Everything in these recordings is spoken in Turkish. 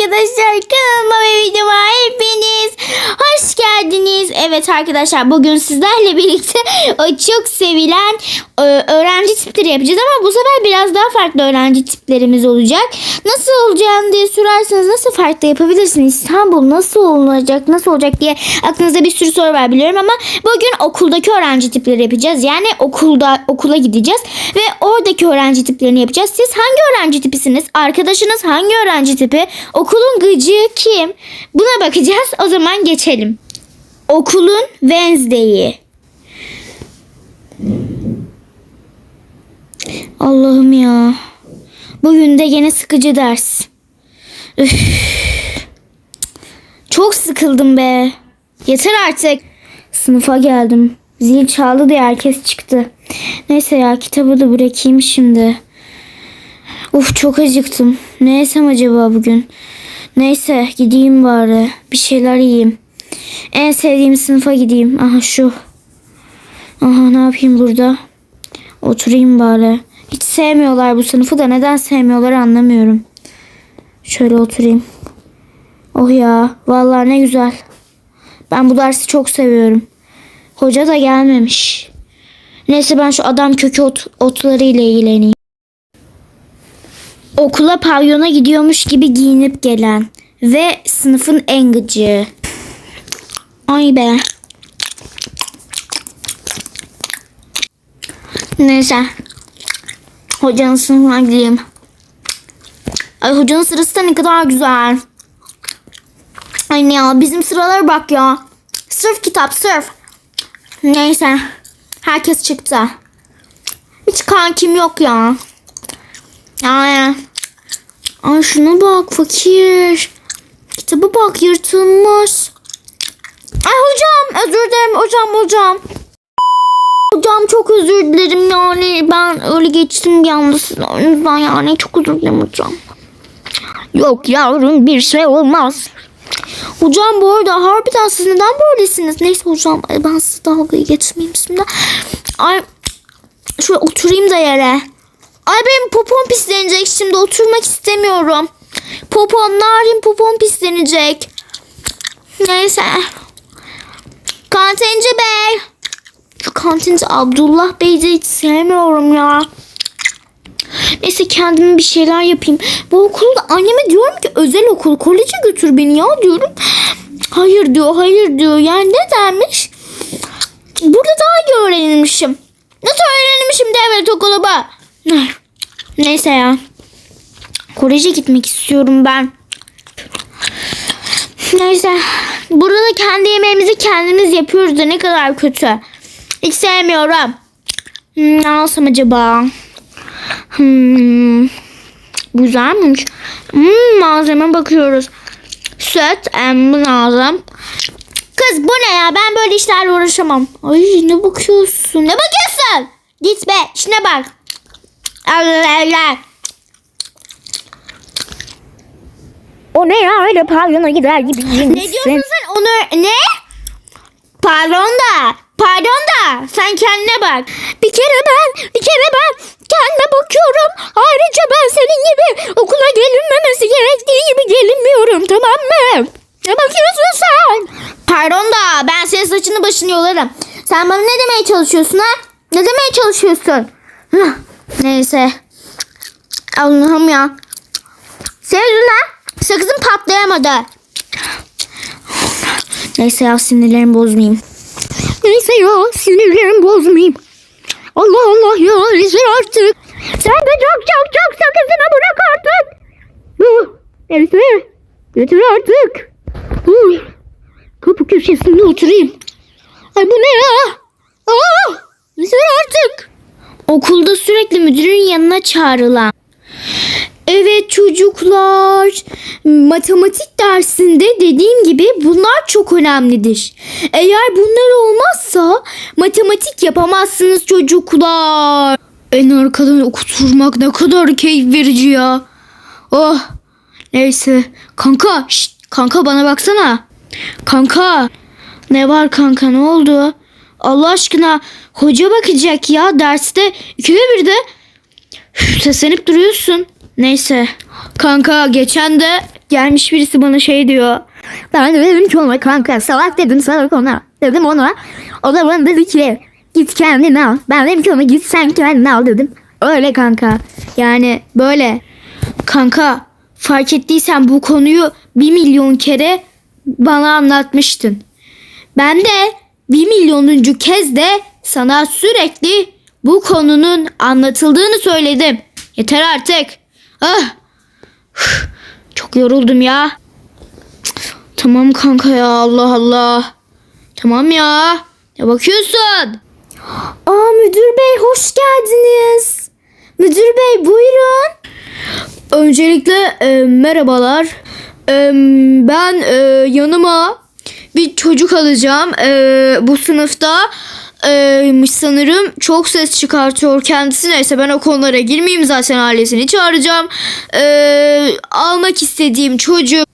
arkadaşlar kanalıma ve videoma hepiniz hoş geldiniz. Evet arkadaşlar bugün sizlerle birlikte o çok sevilen e, öğrenci tipleri yapacağız ama bu sefer biraz daha farklı öğrenci tiplerimiz olacak. Nasıl olacağını diye sorarsanız nasıl farklı yapabilirsiniz? İstanbul nasıl olacak nasıl olacak diye aklınızda bir sürü soru var biliyorum ama bugün okuldaki öğrenci tipleri yapacağız. Yani okulda okula gideceğiz ve oradaki öğrenci tiplerini yapacağız. Siz hangi öğrenci tipisiniz? Arkadaşınız hangi öğrenci tipi? Okulun gıcığı kim? Buna bakacağız. O zaman geçelim. Okulun Wednesday'i. Allah'ım ya. Bugün de yine sıkıcı ders. Üf. Çok sıkıldım be. Yeter artık. Sınıfa geldim. Zil çaldı diye herkes çıktı. Neyse ya kitabı da bırakayım şimdi. Uf çok acıktım. Ne yesem acaba bugün? Neyse gideyim bari. Bir şeyler yiyeyim. En sevdiğim sınıfa gideyim. Aha şu. Aha ne yapayım burada? Oturayım bari. Hiç sevmiyorlar bu sınıfı da neden sevmiyorlar anlamıyorum. Şöyle oturayım. Oh ya vallahi ne güzel. Ben bu dersi çok seviyorum. Hoca da gelmemiş. Neyse ben şu adam kökü ot, otları ile ilgileneyim. Okula pavyona gidiyormuş gibi giyinip gelen ve sınıfın en gıcığı. Ay be. Neyse. Hocanın sınıfına gideyim. Ay hocanın sırası da ne kadar güzel. Ay ya bizim sıralara bak ya. Sırf kitap sırf. Neyse. Herkes çıktı. Hiç kankim yok ya. Ay. Ay şuna bak fakir. Kitaba bak yırtılmış. Ay hocam özür dilerim hocam hocam. Hocam çok özür dilerim yani ben öyle geçtim yalnız o yüzden yani çok özür dilerim hocam. Yok yavrum bir şey olmaz. Hocam bu arada harbiden siz neden böylesiniz? Neyse hocam ay ben size dalgayı geçmeyeyim şimdi. Ay şöyle oturayım da yere. Ay benim popom pislenecek şimdi oturmak istemiyorum. Popom narin popom pislenecek. Neyse. Kantinci bey. Şu kantinci Abdullah Bey'i hiç sevmiyorum ya. Neyse kendime bir şeyler yapayım. Bu okulda anneme diyorum ki özel okul koleje götür beni ya diyorum. Hayır diyor hayır diyor. Yani ne dermiş? Burada daha iyi öğrenilmişim. Nasıl öğrenilmişim devlet okulu bu? Neyse ya. Koleje gitmek istiyorum ben. Neyse. Burada da kendi yemeğimizi kendimiz yapıyoruz da ne kadar kötü. Hiç sevmiyorum. Hmm, ne alsam acaba? Hmm. Güzel miymiş? Hmm, malzeme bakıyoruz. Süt, em, bu lazım. Kız bu ne ya? Ben böyle işlerle uğraşamam. Ay ne bakıyorsun? Ne bakıyorsun? Git be işine bak. Allah Allah. O ne ya öyle pavyona gider gibi Ne diyorsun sen? Onu ne? Pardon da. Pardon da. Sen kendine bak. Bir kere ben, bir kere ben kendime bakıyorum. Ayrıca ben senin gibi okula gelinmemesi gerektiği gibi gelinmiyorum tamam mı? Ne bakıyorsun sen? Pardon da ben senin saçını başını yolarım. Sen bana ne demeye çalışıyorsun ha? Ne demeye çalışıyorsun? Neyse. Allah'ım ya. Senin yüzünden sakızım patlayamadı. Neyse ya sinirlerimi bozmayayım. Neyse ya sinirlerimi bozmayayım. Allah Allah ya yeter artık. Sen de çok çok çok sakızını bırak artık. Neyse yeter artık. Huh, Kapı köşesinde oturayım. Ay bu ne ya? Aa, artık. Okulda sürekli müdürün yanına çağrılan. Evet çocuklar, matematik dersinde dediğim gibi bunlar çok önemlidir. Eğer bunlar olmazsa matematik yapamazsınız çocuklar. En arkadan okuturmak ne kadar keyif verici ya. Oh, neyse. Kanka, şşt, kanka bana baksana. Kanka, ne var kanka ne oldu? Allah aşkına hoca bakacak ya derste ikide bir de Üf, seslenip duruyorsun. Neyse. Kanka geçen de gelmiş birisi bana şey diyor. Ben de dedim ki ona kanka salak dedim salak ona. Dedim ona. O da bana dedi ki git kendini al. Ben dedim ki ona git sen kendini al dedim. Öyle kanka. Yani böyle. Kanka fark ettiysen bu konuyu bir milyon kere bana anlatmıştın. Ben de bir milyonuncu kez de sana sürekli bu konunun anlatıldığını söyledim. Yeter artık. Ah. Çok yoruldum ya. Tamam kanka ya Allah Allah. Tamam ya. Ne bakıyorsun? Aa müdür bey hoş geldiniz. Müdür bey buyurun. Öncelikle e, merhabalar. E, ben e, yanıma bir çocuk alacağım. E, bu sınıfta e, sanırım çok ses çıkartıyor kendisi. Neyse ben o konulara girmeyeyim zaten ailesini çağıracağım. E, almak istediğim çocuk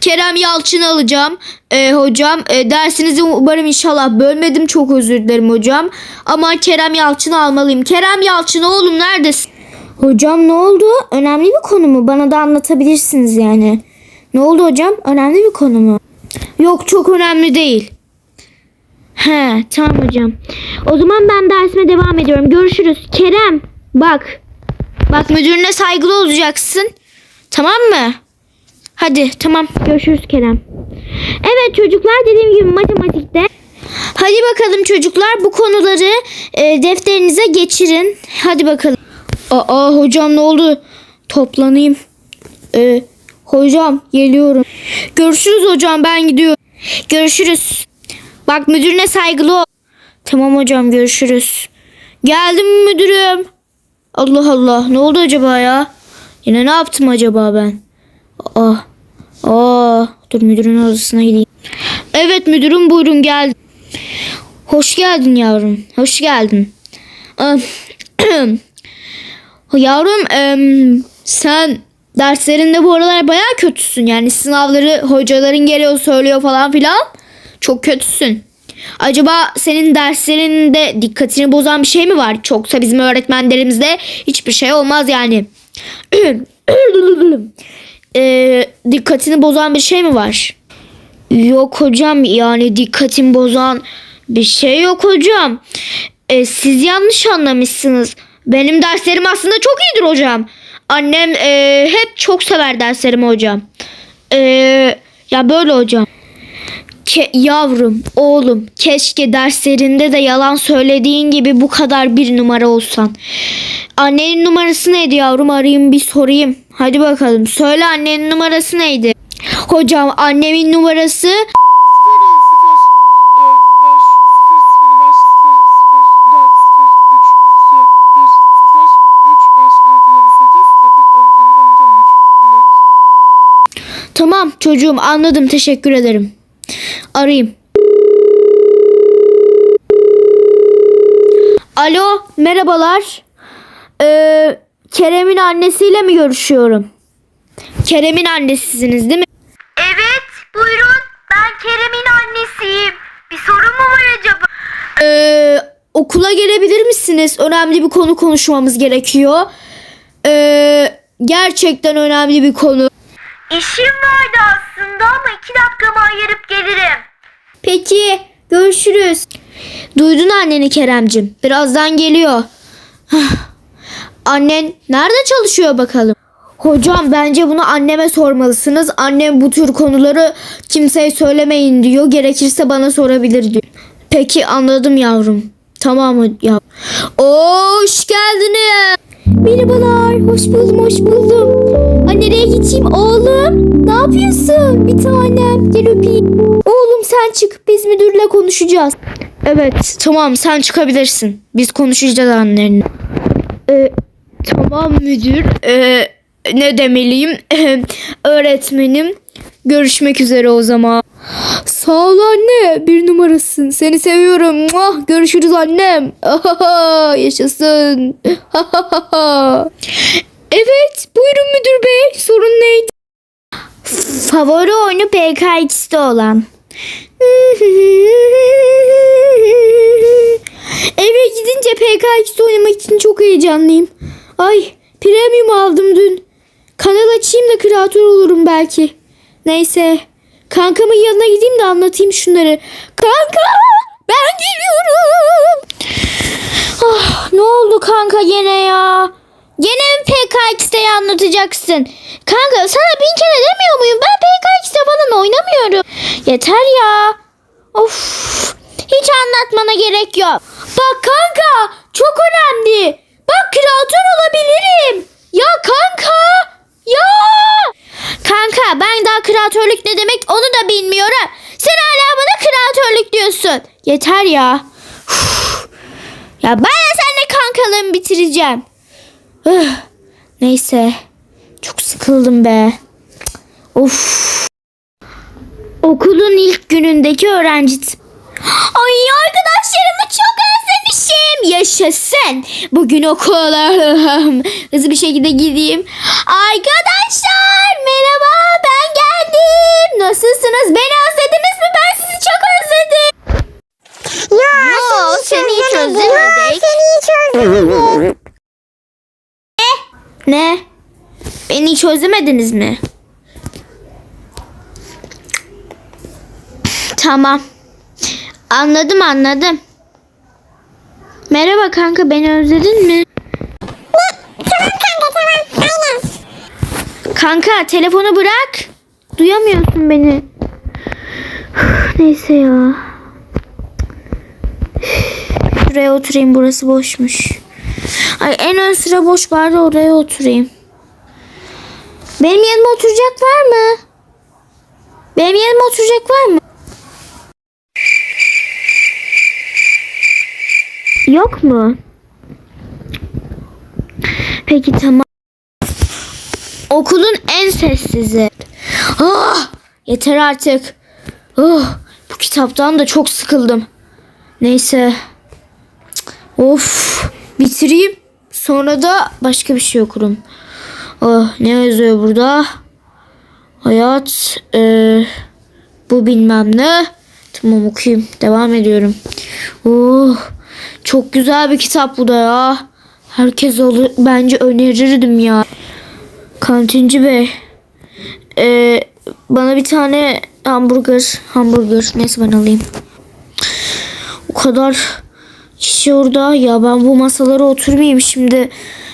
Kerem Yalçın'ı alacağım. E, hocam e, dersinizi umarım inşallah bölmedim. Çok özür dilerim hocam. Ama Kerem Yalçın'ı almalıyım. Kerem Yalçın oğlum neredesin? Hocam ne oldu? Önemli bir konu mu? Bana da anlatabilirsiniz yani. Ne oldu hocam? Önemli bir konu mu? Yok çok önemli değil. He tamam hocam. O zaman ben dersime devam ediyorum. Görüşürüz. Kerem bak. Bak müdürüne saygılı olacaksın. Tamam mı? Hadi tamam görüşürüz Kerem. Evet çocuklar dediğim gibi matematikte. Hadi bakalım çocuklar bu konuları e, defterinize geçirin. Hadi bakalım. Aa hocam ne oldu? Toplanayım. E, hocam geliyorum. Görüşürüz hocam ben gidiyorum. Görüşürüz. Bak müdürüne saygılı ol. Tamam hocam görüşürüz. Geldim müdürüm? Allah Allah ne oldu acaba ya? Yine ne yaptım acaba ben? Aa, aa, dur müdürün odasına gideyim. Evet müdürüm buyurun gel. Hoş geldin yavrum. Hoş geldin. Yavrum sen derslerinde bu aralar bayağı kötüsün. Yani sınavları hocaların geliyor söylüyor falan filan. Çok kötüsün. Acaba senin derslerinde dikkatini bozan bir şey mi var? Çoksa bizim öğretmenlerimizde hiçbir şey olmaz yani. Ee, dikkatini bozan bir şey mi var? Yok hocam yani dikkatimi bozan bir şey yok hocam. Ee, siz yanlış anlamışsınız. Benim derslerim aslında çok iyidir hocam. Annem e, hep çok sever derslerimi hocam. Ee, ya böyle hocam. Ke- yavrum, oğlum, keşke derslerinde de yalan söylediğin gibi bu kadar bir numara olsan. Annenin numarası neydi yavrum? Arayayım bir sorayım. Hadi bakalım. Söyle annenin numarası neydi? Hocam annemin numarası Tamam çocuğum anladım teşekkür ederim. Arayayım. Alo merhabalar. Ee, Kerem'in annesiyle mi görüşüyorum? Kerem'in annesisiniz değil mi? Evet, buyurun. Ben Kerem'in annesiyim. Bir sorun mu var acaba? Ee, okula gelebilir misiniz? Önemli bir konu konuşmamız gerekiyor. Ee, gerçekten önemli bir konu. İşim vardı aslında ama iki dakikamı ayırıp gelirim. Peki görüşürüz. Duydun anneni Keremcim. Birazdan geliyor. Annen nerede çalışıyor bakalım? Hocam bence bunu anneme sormalısınız. Annem bu tür konuları kimseye söylemeyin diyor. Gerekirse bana sorabilir diyor. Peki anladım yavrum. Tamam mı ya? Hoş geldiniz. Merhabalar. Hoş buldum, hoş buldum. Ay nereye gideyim oğlum? Ne yapıyorsun? Bir tanem gel öpeyim. Oğlum sen çık. Biz müdürle konuşacağız. Evet tamam sen çıkabilirsin. Biz konuşacağız annenle. Ee, tamam müdür. Ee, ne demeliyim? Öğretmenim. Görüşmek üzere o zaman. Sağ ol anne. Bir numarasın. Seni seviyorum. Muah, görüşürüz annem. Yaşasın. Evet buyurun müdür bey. Sorun neydi? Favori oyunu PK2'de olan. Eve gidince PK2'de oynamak için çok heyecanlıyım. Ay premium aldım dün. Kanal açayım da kreatör olurum belki. Neyse. Kankamın yanına gideyim de anlatayım şunları. Kanka ben geliyorum. Ah, ne oldu kanka gene ya? Gene PKX'de anlatacaksın? Kanka sana bin kere demiyor muyum? Ben PKX'de falan oynamıyorum. Yeter ya. Of. Hiç anlatmana gerek yok. Bak kanka çok önemli. Bak kreatör olabilirim. Ya kanka. Ya. Kanka ben daha kreatörlük ne demek onu da bilmiyorum. Sen hala bana kreatörlük diyorsun. Yeter ya. Uf. Ya ben seninle kankalığımı bitireceğim. Üh, Neyse. Çok sıkıldım be. Of. Okulun ilk günündeki öğrenci. Ay arkadaşlarımı çok özlemişim. Yaşasın. Bugün okula hızlı bir şekilde gideyim. Arkadaşlar merhaba ben geldim. Nasılsınız? Beni özlediniz mi? Ben sizi çok özledim. Ya Yo, seni hiç özlemedik. Seni hiç özlemedik. Ne? Beni hiç özlemediniz mi? Tamam. Anladım anladım. Merhaba kanka beni özledin mi? Kanka telefonu bırak. Duyamıyorsun beni. Neyse ya. Şuraya oturayım burası boşmuş. Ay en ön sıra boş bari oraya oturayım. Benim yanıma oturacak var mı? Benim yanıma oturacak var mı? Yok mu? Peki tamam. Okulun en sessizi. Ah, yeter artık. Ah, bu kitaptan da çok sıkıldım. Neyse. Of bitireyim. Sonra da başka bir şey okurum. Oh ne yazıyor burada? Hayat eee, bu bilmem ne. Tamam okuyayım. Devam ediyorum. Oh çok güzel bir kitap bu da ya. Herkes olur, bence önerirdim ya. Kantinci bey. eee, bana bir tane hamburger, hamburger. Neyse ben alayım. O kadar kişi orada. Ya ben bu masalara oturmayayım şimdi.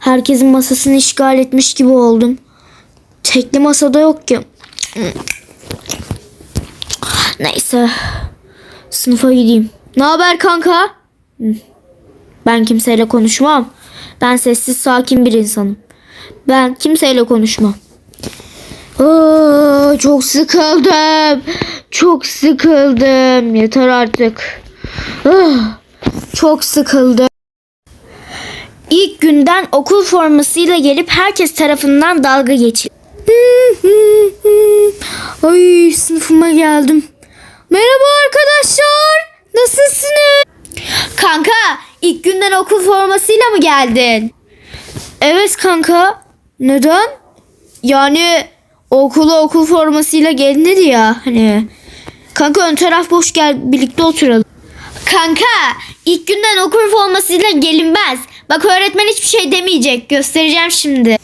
Herkesin masasını işgal etmiş gibi oldum. Tekli masada yok ki. Neyse. Sınıfa gideyim. Ne haber kanka? Ben kimseyle konuşmam. Ben sessiz sakin bir insanım. Ben kimseyle konuşmam. Aa, çok sıkıldım. Çok sıkıldım. Yeter artık. Ah, çok sıkıldım. İlk günden okul formasıyla gelip herkes tarafından dalga geçil. Ay sınıfıma geldim. Merhaba arkadaşlar. Nasılsınız? Kanka ilk günden okul formasıyla mı geldin? Evet kanka. Neden? Yani okula okul formasıyla gelinir ya hani. Kanka ön taraf boş gel birlikte oturalım. Kanka ilk günden okul formasıyla gelinmez. Bak öğretmen hiçbir şey demeyecek. Göstereceğim şimdi.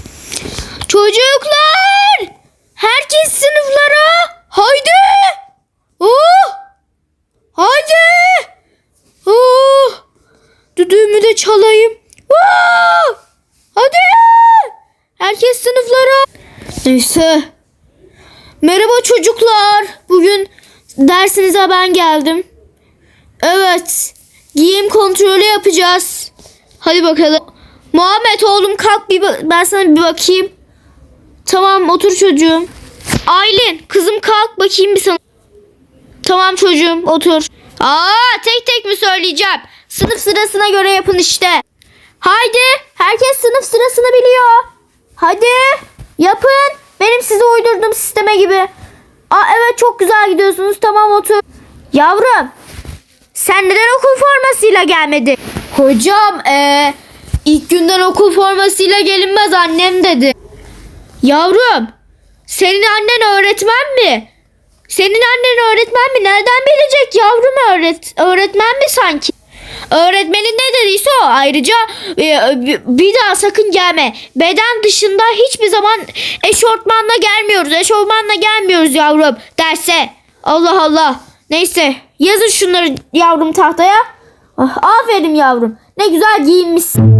Çocuklar! Herkes sınıflara! Haydi! Oh! Haydi! Oh! Düdüğümü de çalayım. Oh! Hadi! Herkes sınıflara. Neyse. Merhaba çocuklar. Bugün dersinize ben geldim. Evet. Giyim kontrolü yapacağız. Hadi bakalım. Muhammed oğlum kalk bir ben sana bir bakayım. Tamam otur çocuğum. Aylin kızım kalk bakayım bir sana. Tamam çocuğum otur. Aa tek tek mi söyleyeceğim? Sınıf sırasına göre yapın işte. Haydi herkes sınıf sırasını biliyor. Hadi yapın. Benim size uydurduğum sisteme gibi. Aa evet çok güzel gidiyorsunuz tamam otur. Yavrum sen neden okul formasıyla gelmedin? Hocam ee, ilk günden okul formasıyla gelinmez annem dedi. Yavrum senin annen öğretmen mi? Senin annen öğretmen mi? Nereden bilecek yavrum öğret öğretmen mi sanki? Öğretmenin ne dediyse o. Ayrıca e, bir daha sakın gelme. Beden dışında hiçbir zaman eşortmanla gelmiyoruz. Eşofmanla gelmiyoruz yavrum derse. Allah Allah. Neyse. Yazın şunları yavrum tahtaya. Ah, aferin yavrum. Ne güzel giyinmişsin.